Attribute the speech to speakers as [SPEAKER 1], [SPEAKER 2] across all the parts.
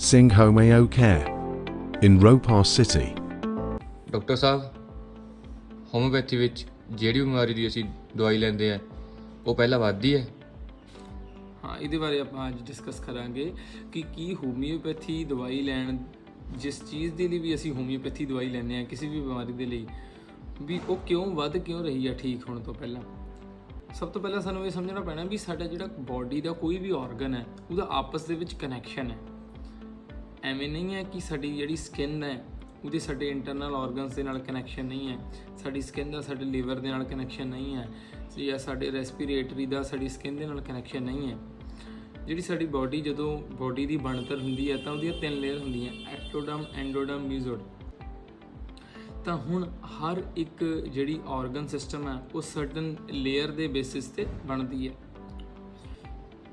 [SPEAKER 1] Singh Homeo Care in Ropar City.
[SPEAKER 2] Doctor Sahib homeopathy ਵਿੱਚ ਜਿਹੜੀ ਬਿਮਾਰੀ ਦੀ ਅਸੀਂ ਦਵਾਈ ਲੈਂਦੇ ਆ ਉਹ ਪਹਿਲਾਂ ਵੱਧਦੀ ਹੈ?
[SPEAKER 3] ਹਾਂ ਇਹਦੇ ਬਾਰੇ ਆਪਾਂ ਅੱਜ ਡਿਸਕਸ ਕਰਾਂਗੇ ਕਿ ਕੀ ਹੋਮਿਓਪੈਥੀ ਦਵਾਈ ਲੈਣ ਜਿਸ ਚੀਜ਼ ਦੇ ਲਈ ਵੀ ਅਸੀਂ ਹੋਮਿਓਪੈਥੀ ਦਵਾਈ ਲੈਂਦੇ ਆ ਕਿਸੇ ਵੀ ਬਿਮਾਰੀ ਦੇ ਲਈ ਵੀ ਉਹ ਕਿਉਂ ਵੱਧ ਕਿਉਂ ਰਹੀ ਆ ਠੀਕ ਹੋਣ ਤੋਂ ਪਹਿਲਾਂ। ਸਭ ਤੋਂ ਪਹਿਲਾਂ ਸਾਨੂੰ ਇਹ ਸਮਝਣਾ ਪੈਣਾ ਵੀ ਸਾਡਾ ਜਿਹੜਾ ਬਾਡੀ ਦਾ ਕੋਈ ਵੀ ਆਰਗਨ ਹੈ ਉਹਦਾ ਆਪਸ ਦੇ ਵਿੱਚ ਕਨੈਕਸ਼ਨ ਹੈ। ਐਵੇਂ ਨਹੀਂ ਹੈ ਕਿ ਸਾਡੀ ਜਿਹੜੀ ਸਕਿਨ ਹੈ, ਉਹਦੇ ਸਾਡੇ ਇੰਟਰਨਲ ਆਰਗਨਸ ਦੇ ਨਾਲ ਕਨੈਕਸ਼ਨ ਨਹੀਂ ਹੈ। ਸਾਡੀ ਸਕਿਨ ਦਾ ਸਾਡੇ ਲੀਵਰ ਦੇ ਨਾਲ ਕਨੈਕਸ਼ਨ ਨਹੀਂ ਹੈ ਜਾਂ ਸਾਡੇ ਰੈਸਪੀਰੇਟਰੀ ਦਾ ਸਾਡੀ ਸਕਿਨ ਦੇ ਨਾਲ ਕਨੈਕਸ਼ਨ ਨਹੀਂ ਹੈ। ਜਿਹੜੀ ਸਾਡੀ ਬਾਡੀ ਜਦੋਂ ਬਾਡੀ ਦੀ ਬਣਤਰ ਹੁੰਦੀ ਹੈ ਤਾਂ ਉਹਦੀਆਂ ਤਿੰਨ ਲੇਅਰ ਹੁੰਦੀਆਂ ਐਕਟੋਡਰਮ ਐਂਡੋਡਰਮ ਮੀਜ਼ੋਡਰਮ ਤਾਂ ਹੁਣ ਹਰ ਇੱਕ ਜਿਹੜੀ ਆਰਗਨ ਸਿਸਟਮ ਹੈ, ਉਹ ਸਰਟਨ ਲੇਅਰ ਦੇ ਬੇਸਿਸ ਤੇ ਬਣਦੀ ਹੈ।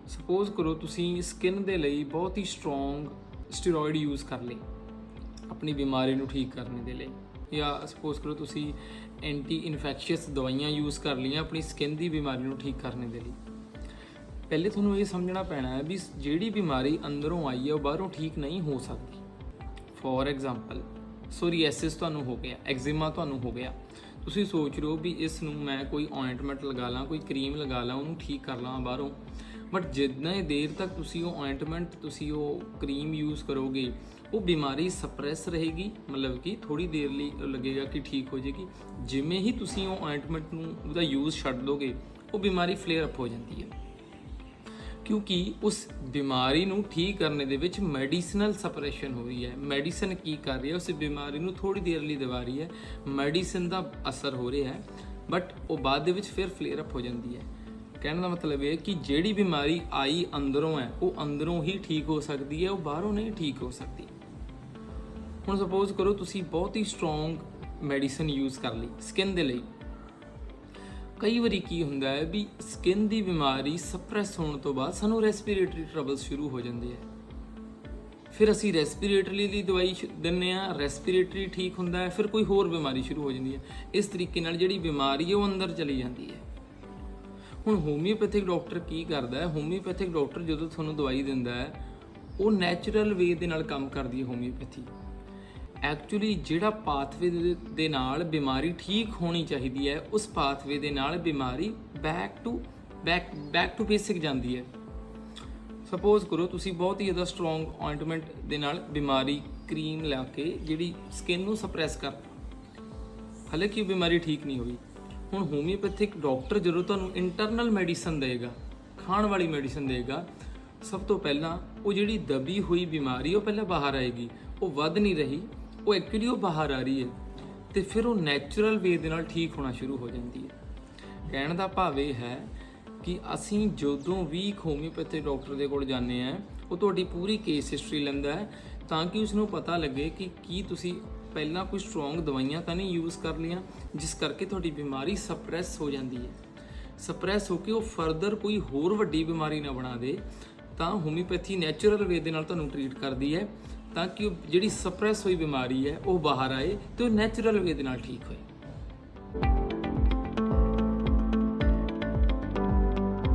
[SPEAKER 3] ਸਪੋਜ਼ ਕਰੋ ਤੁਸੀਂ ਸਕਿਨ ਦੇ ਲਈ ਬਹੁਤ ਹੀ ਸਟਰੋਂਗ ਸਟੀਰੋਇਡ ਯੂਜ਼ ਕਰ ਲਈ, ਆਪਣੀ ਬਿਮਾਰੀ ਨੂੰ ਠੀਕ ਕਰਨ ਦੇ ਲਈ। ਜਾਂ ਸਪੋਜ਼ ਕਰੋ ਤੁਸੀਂ ਐਂਟੀ ਇਨਫੈਕਸ਼ੀਅਸ ਦਵਾਈਆਂ ਯੂਜ਼ ਕਰ ਲਈਆਂ ਆਪਣੀ ਸਕਿਨ ਦੀ ਬਿਮਾਰੀ ਨੂੰ ਠੀਕ ਕਰਨ ਦੇ ਲਈ। ਪਹਿਲੇ ਤੁਹਾਨੂੰ ਇਹ ਸਮਝਣਾ ਪੈਣਾ ਹੈ ਵੀ ਜਿਹੜੀ ਬਿਮਾਰੀ ਅੰਦਰੋਂ ਆਈ ਹੈ ਉਹ ਬਾਹਰੋਂ ਠੀਕ ਨਹੀਂ ਹੋ ਸਕਦੀ। ਫੋਰ ਐਗਜ਼ਾਮਪਲ ਸੋਰੀਐਸਿਸ ਤੁਹਾਨੂੰ ਹੋ ਗਿਆ ਐਗਜ਼ੀਮਾ ਤੁਹਾਨੂੰ ਹੋ ਗਿਆ। ਤੁਸੀਂ ਸੋਚ ਰਹੇ ਹੋ ਵੀ ਇਸ ਨੂੰ ਮੈਂ ਕੋਈ ਆਇੰਟਮੈਂਟ ਲਗਾ ਲਾਂ, ਕੋਈ ਕਰੀਮ ਲਗਾ ਲਾਂ, ਉਹਨੂੰ ਠੀਕ ਕਰ ਲਾਂ ਬਾਹਰੋਂ। ਬਟ ਜਿੰਨਾ ਹੀ ਦੇਰ ਤੱਕ ਤੁਸੀਂ ਉਹ ਆਇੰਟਮੈਂਟ ਤੁਸੀਂ ਉਹ ਕਰੀਮ ਯੂਜ਼ ਕਰੋਗੇ, ਉਹ ਬਿਮਾਰੀ ਸਪਰੈਸ ਰਹੇਗੀ। ਮਤਲਬ ਕਿ ਥੋੜੀ ਦੇਰ ਲਈ ਲੱਗੇਗਾ ਕਿ ਠੀਕ ਹੋ ਜਾਏਗੀ। ਜਿਵੇਂ ਹੀ ਤੁਸੀਂ ਉਹ ਆਇੰਟਮੈਂਟ ਨੂੰ ਉਹਦਾ ਯੂਜ਼ ਛੱਡ ਦੋਗੇ, ਉਹ ਬਿਮਾਰੀ ਫਲੇਅਰ ਅਪ ਹੋ ਜਾਂਦੀ ਹੈ। ਕਿਉਂਕਿ ਉਸ ਬਿਮਾਰੀ ਨੂੰ ਠੀਕ ਕਰਨੇ ਦੇ ਵਿੱਚ ਮੈਡੀਸਨਲ ਸਪਰੈਸ਼ਨ ਹੋ ਰਹੀ ਹੈ। ਮੈਡੀਸਨ ਕੀ ਕਰ ਰਹੀ ਹੈ? ਉਸ ਬਿਮਾਰੀ ਨੂੰ ਥੋੜੀ ਦੇਰ ਲਈ ਦਵਾ ਰਹੀ ਹੈ। ਮੈਡੀਸਨ ਦਾ ਅਸਰ ਹੋ ਰਿਹਾ ਹੈ ਬਟ ਉਹ ਬਾਅਦ ਦੇ ਵਿੱਚ ਫਿਰ ਫਲੇਅਰ ਅਪ ਹੋ ਜਾਂਦੀ ਹੈ। ਕਹਿਣ ਦਾ ਮਤਲਬ ਇਹ ਕਿ ਜਿਹੜੀ ਬਿਮਾਰੀ ਆਈ ਅੰਦਰੋਂ ਹੈ, ਉਹ ਅੰਦਰੋਂ ਹੀ ਠੀਕ ਹੋ ਸਕਦੀ ਹੈ, ਉਹ ਬਾਹਰੋਂ ਨਹੀਂ ਠੀਕ ਹੋ ਸਕਦੀ। ਹੁਣ ਸਪੋਜ਼ ਕਰੋ ਤੁਸੀਂ ਬਹੁਤ ਹੀ ਸਟਰੋਂਗ ਮੈਡੀਸਨ ਯੂਜ਼ ਕਰ ਲਈ ਸਕਿਨ ਦੇ ਲਈ। ਕਈ ਵਾਰੀ ਕੀ ਹੁੰਦਾ ਹੈ ਵੀ ਸਕਿਨ ਦੀ ਬਿਮਾਰੀ ਸਪਰੈਸ ਹੋਣ ਤੋਂ ਬਾਅਦ ਸਾਨੂੰ ਰੈਸਪੀਰੇਟਰੀ ਟਰਬਲ ਸ਼ੁਰੂ ਹੋ ਜਾਂਦੇ ਆ ਫਿਰ ਅਸੀਂ ਰੈਸਪੀਰੇਟਰੀ ਦੀ ਦਵਾਈ ਸ਼- ਦਿੰਨੇ ਆ ਰੈਸਪੀਰੇਟਰੀ ਠੀਕ ਹੁੰਦਾ ਹੈ, ਫਿਰ ਕੋਈ ਹੋਰ ਬਿਮਾਰੀ ਸ਼ੁਰੂ ਹੋ ਜਾਂਦੀ ਹੈ। ਇਸ ਤਰੀਕੇ ਨਾਲ ਜਿਹੜੀ ਬਿਮਾਰੀ ਹੈ, ਉਹ ਅੰਦਰ ਚਲੀ ਜਾਂਦੀ ਹੈ। ਹੁਣ ਹੋਮਿਓਪੈਥਿਕ ਡਾਕਟਰ ਕੀ ਕਰਦਾ ਹੈ? ਹੋਮਿਓਪੈਥਿਕ ਡਾਕਟਰ ਜਦੋਂ ਤੁਹਾਨੂੰ ਦਵਾਈ ਦਿੰਦਾ ਹੈ, ਉਹ ਨੈਚੁਰਲ ਵੇ ਦੇ ਨਾਲ ਕੰਮ ਕਰਦੀ ਹੈ ਹੋਮਿਓਪੈਥੀ ਐਕਚੁਅਲੀ ਜਿਹੜਾ ਪਾਥਵੇ ਦੇ ਦੇ ਨਾਲ ਬਿਮਾਰੀ ਠੀਕ ਹੋਣੀ ਚਾਹੀਦੀ ਹੈ, ਉਸ ਪਾਥਵੇ ਦੇ ਨਾਲ ਬਿਮਾਰੀ back to back back to basic ਜਾਂਦੀ ਹੈ। ਸਪੋਜ਼ ਕਰੋ ਤੁਸੀਂ ਬਹੁਤ ਹੀ ਜ਼ਿਆਦਾ ਸਟਰੋਂਗ ਆਇੰਟਮੈਂਟ ਦੇ ਨਾਲ ਬਿਮਾਰੀ ਕਰੀਮ ਲਾ ਕੇ ਜਿਹੜੀ ਸਕਿਨ ਨੂੰ ਸਪਰੈਸ ਕਰ ਹਾਲਾਂਕਿ ਉਹ ਬਿਮਾਰੀ ਠੀਕ ਨਹੀਂ ਹੋਈ। ਹੁਣ ਹੋਮਿਓਪੈਥਿਕ ਡਾਕਟਰ ਜਦੋਂ ਤੁਹਾਨੂੰ ਇੰਟਰਨਲ ਮੈਡੀਸਨ ਦੇਗਾ, ਖਾਣ ਵਾਲੀ ਮੈਡੀਸਨ ਦੇਗਾ, ਸਭ ਤੋਂ ਪਹਿਲਾਂ ਉਹ ਜਿਹੜੀ ਦਬੀ ਹੋਈ ਬਿਮਾਰੀ, ਉਹ ਪਹਿਲਾਂ ਬਾਹਰ ਆਏਗੀ। ਉਹ ਵੱਧ ਨਹੀਂ ਰਹੀ, ਉਹ ਐਕਚੁਅਲੀ ਉਹ ਬਾਹਰ ਆ ਰਹੀ ਹੈ। ਤੇ ਫਿਰ ਉਹ ਨੈਚੁਰਲ ਵੇ ਦੇ ਨਾਲ ਠੀਕ ਹੋਣਾ ਸ਼ੁਰੂ ਹੋ ਜਾਂਦੀ ਹੈ। ਕਹਿਣ ਦਾ ਭਾਵ ਇਹ ਹੈ ਕਿ ਅਸੀਂ ਜਦੋਂ ਵੀ ਇੱਕ ਹੋਮਿਓਪੈਥੀ ਡਾਕਟਰ ਦੇ ਕੋਲ ਜਾਂਦੇ ਆ ਉਹ ਤੁਹਾਡੀ ਪੂਰੀ ਕੇਸ ਹਿਸਟਰੀ ਲੈਂਦਾ ਹੈ ਤਾਂ ਕਿ ਉਸ ਨੂੰ ਪਤਾ ਲੱਗੇ ਕਿ ਕੀ ਤੁਸੀਂ ਪਹਿਲਾਂ ਕੋਈ ਸਟਰੋਂਗ ਦਵਾਈਆਂ ਤਾਂ ਨਹੀਂ ਯੂਜ਼ ਕਰ ਲਈਆਂ, ਜਿਸ ਕਰਕੇ ਤੁਹਾਡੀ ਬਿਮਾਰੀ ਸਪਰੈਸ ਹੋ ਜਾਂਦੀ ਹੈ। ਸਪਰੈਸ ਹੋ ਕੇ ਉਹ ਫਰਦਰ ਕੋਈ ਹੋਰ ਵੱਡੀ ਬਿਮਾਰੀ ਨਾ ਬਣਾ ਦੇ, ਤਾਂ ਹੋਮਿਓਪੈਥੀ ਨੈਚੁਰਲ ਵੇ ਦੇ ਨਾਲ ਤੁਹਾਨੂੰ ਟਰੀਟ ਕਰਦੀ ਹੈ, ਤਾਂ ਕਿ ਉਹ ਜਿਹੜੀ ਸਪਰੈਸ ਹੋਈ ਬਿਮਾਰੀ ਹੈ, ਉਹ ਬਾਹਰ ਆਏ ਤੇ ਉਹ ਨੈਚੁਰਲ ਵੇ ਦੇ ਨਾਲ ਠੀਕ ਹੋਏ।